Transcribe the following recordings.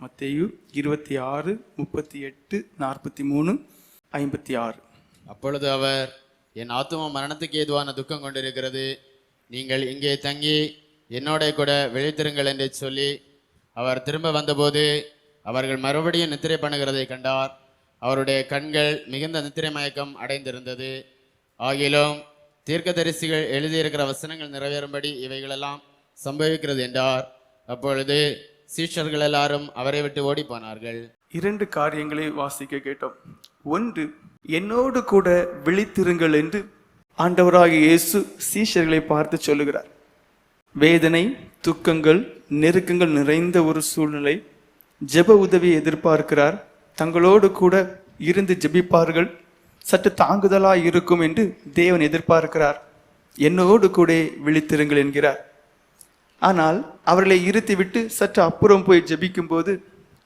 மத்தேயு இருபத்தி ஆறு முப்பத்தி எட்டு நாற்பத்தி மூணு ஐம்பத்தி ஆறு அப்பொழுது அவர் என் ஆத்துமா மரணத்துக்கு ஏதுவான துக்கம் கொண்டிருக்கிறது. நீங்கள் இங்கே தங்கி என்னோட கூட விழித்திருங்கள் என்று சொல்லி அவர் திரும்ப வந்தபோது அவர்கள் மறுபடியும் நித்திரை பண்ணுகிறதை கண்டார். அவருடைய கண்கள் மிகுந்த நித்திரை மயக்கம் அடைந்திருந்தது. ஆகிலும் தீர்க்கதரிசிகள் எழுதியிருக்கிற வசனங்கள் நிறைவேறும்படி இவைகளெல்லாம் சம்பவிக்கிறது என்றார். அப்பொழுது சீஷர்கள் எல்லாரும் அவரை விட்டு ஓடி போனார்கள் இரண்டு காரியங்களை வாசிக்க கேட்டோம். ஒன்று என்னோடு கூட விழித்திருங்கள் என்று ஆண்டவராக இயேசு சீஷர்களை பார்த்து சொல்லுகிறார். வேதனை துக்கங்கள் நெருக்கங்கள் நிறைந்த ஒரு சூழ்நிலை ஜெப உதவியை எதிர்பார்க்கிறார். தங்களோடு கூட இருந்து ஜெபிப்பார்கள். சற்று தாங்குதலாய் இருக்கும் என்று தேவன் எதிர்பார்க்கிறார். என்னோடு கூட விழித்திருங்கள் என்கிறார். ஆனால் அவர்களை இருத்திவிட்டு சற்று அப்புறம் போய் ஜெபிக்கும்போது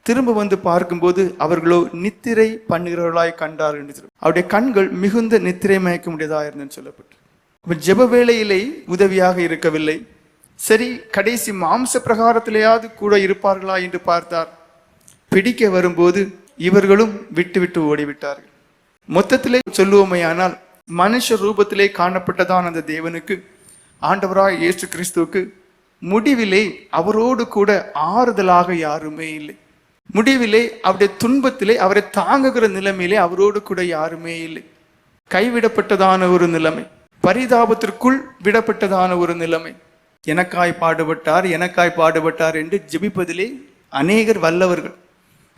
திரும்ப வந்து பார்க்கும்போது அவர்களோ நித்திரை பண்ணுகிறவர்களாய் கண்டார் என்று அவருடைய கண்கள் மிகுந்த நித்திரை மயக்க முடியதா இருந்தன்னு சொல்லப்பட்டு. அப்ப ஜெப வேளையிலே உதவியாக இருக்கவில்லை. சரி கடைசி மாம்ச பிரகாரத்திலேயாவது கூட இருப்பார்களா என்று பார்த்தார். பிடிக்க வரும்போது இவர்களும் விட்டு விட்டு ஓடிவிட்டார்கள். மொத்தத்திலே சொல்லுவோமையானால் மனுஷ ரூபத்திலே காணப்பட்டதான் அந்த தேவனுக்கு ஆண்டவராய் இயேசு கிறிஸ்துவுக்கு முடிவிலே அவரோடு கூட ஆறுதலாக யாருமே இல்லை. முடிவிலே அவருடைய துன்பத்திலே அவரை தாங்குகிற நிலைமையிலே அவரோடு கூட யாருமே இல்லை. கைவிடப்பட்டதான ஒரு நிலைமை. பரிதாபத்திற்குள் விடப்பட்டதான ஒரு நிலைமை. எனக்காய் பாடுபட்டார் எனக்காய் பாடுபட்டார் என்று ஜெபிப்பதிலே அநேகர் வல்லவர்கள்.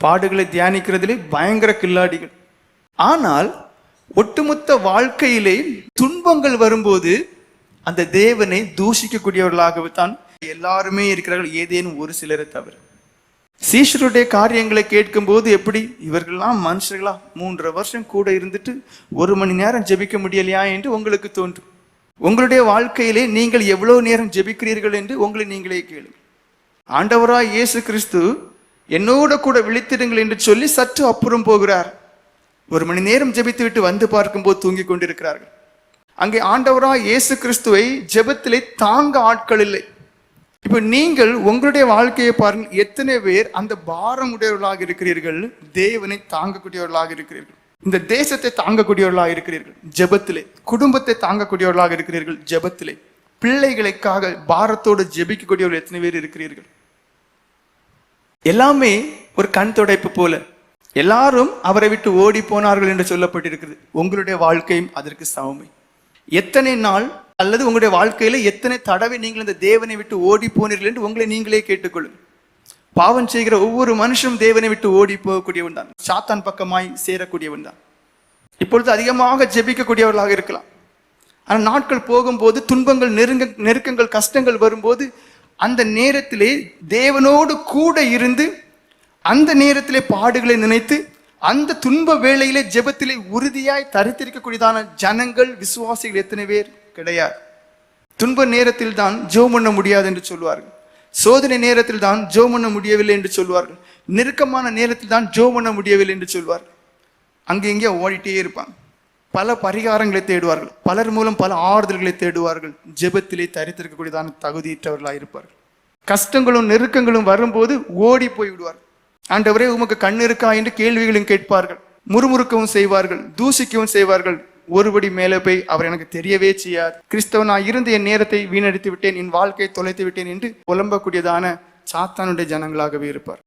பாடுகளை தியானிக்கிறதிலே பயங்கர கில்லாடிகள். ஆனால் ஒட்டுமொத்த வாழ்க்கையிலே துன்பங்கள் வரும்போது அந்த தேவனை தூஷிக்கக்கூடியவர்களாகத்தான் எல்லாருமே இருக்கிறார்கள் ஏதேனும் ஒரு சிலரை தவிர. சீஷருடைய காரியங்களை கேட்கும்போது எப்படி? இவர்கள்லாம் மனுஷர்களா? மூன்றரை வருஷம் கூட இருந்துட்டு ஒரு மணி நேரம் ஜெபிக்க முடியலையா என்று உங்களுக்கு தோன்றும். உங்களுடைய வாழ்க்கையிலே நீங்கள் எவ்வளவு நேரம் ஜெபிக்கிறீர்கள் என்று உங்களை நீங்களே கேளுங்க ஆண்டவராய் இயேசு கிறிஸ்து என்னோட கூட விழித்திடுங்கள் என்று சொல்லி சற்று அப்புறம் போகிறார். ஒரு மணி நேரம் ஜெபித்து விட்டு வந்து பார்க்கும்போது தூங்கி கொண்டிருக்கிறார்கள். அங்கே ஆண்டவராய் இயேசு கிறிஸ்துவை ஜெபத்திலே தாங்க ஆட்கள் இல்லை. இப்போ நீங்கள் உங்களுடைய வாழ்க்கையை பாருங்கள். எத்தனை பேர் அந்த பாரம் உடையவர்களாக இருக்கிறீர்கள்? தேவனை தாங்கக்கூடியவர்களாக இருக்கிறீர்கள். இந்த தேசத்தை தாங்கக்கூடியவர்களாக இருக்கிறீர்கள். ஜபத்திலே குடும்பத்தை தாங்கக்கூடியவர்களாக இருக்கிறீர்கள். ஜபத்திலே. பிள்ளைகளுக்காக பாரத்தோடு ஜெபிக்கக்கூடியவர்கள் எத்தனை பேர் இருக்கிறீர்கள்? எல்லாமே ஒரு கண் துடைப்பு போல. எல்லாரும் அவரை விட்டு ஓடி போனார்கள் என்று சொல்லப்பட்டிருக்கிறது. உங்களுடைய வாழ்க்கையும் அதற்கு சமமை. எத்தனை நாள் அல்லது உங்களுடைய வாழ்க்கையில எத்தனை தடவை நீங்கள் இந்த தேவனை விட்டு ஓடி போனீர்கள் என்று உங்களை நீங்களே கேட்டுக்கொள்ளும். பாவம் செய்கிற ஒவ்வொரு மனுஷனும் தேவனை விட்டு ஓடி போகக்கூடியவன் தான். சாத்தான் பக்கமாய் சேரக்கூடியவன் தான். இப்பொழுது அதிகமாக ஜெபிக்கக்கூடியவர்களாக இருக்கலாம். ஆனால் நாட்கள் போகும்போது துன்பங்கள் நெருங்க நெருக்கங்கள் கஷ்டங்கள் வரும்போது அந்த நேரத்திலே தேவனோடு கூட இருந்து அந்த நேரத்திலே பாடுகளை நினைத்து அந்த துன்ப வேளையிலே ஜெபத்திலே உறுதியாய் தரித்திருக்கக்கூடியதான ஜனங்கள் விசுவாசிகள் எத்தனை பேர்? கிடையாது. துன்ப நேரத்தில் தான் ஜோம் பண்ண முடியாது என்று சொல்வார்கள். சோதனை நேரத்தில் தான் ஜோம் பண்ண முடியவில்லை என்று சொல்வார்கள். நெருக்கமான நேரத்தில் தான் ஜோம் பண்ண முடியவில்லை என்று சொல்வார்கள். அங்கே இங்கே ஓடிட்டே இருப்பாங்க. பல பரிகாரங்களை தேடுவார்கள். பலர் மூலம் பல ஆறுதல்களை தேடுவார்கள். ஜெபத்திலே தரித்திருக்கக்கூடியதான தகுதியற்றவர்களாக இருப்பார்கள். கஷ்டங்களும் நெருக்கங்களும் வரும்போது ஓடி போய் விடுவார்கள். ஆண்டவரே உமக்கு கண் இருக்கா என்று கேள்விகளும் கேட்பார்கள். முறுமுறுக்கவும் செய்வார்கள். தூசிக்கவும் செய்வார்கள். ஒருபடி மேலே போய் அவர் எனக்கு தெரியவே செய்யார் கிறிஸ்தவனா இருந்து என் நேரத்தை வீணடித்து விட்டேன் என் வாழ்க்கையை தொலைத்து விட்டேன் என்று புலம்பக்கூடியதான சாத்தானுடைய ஜனங்களாகவே இருப்பார்.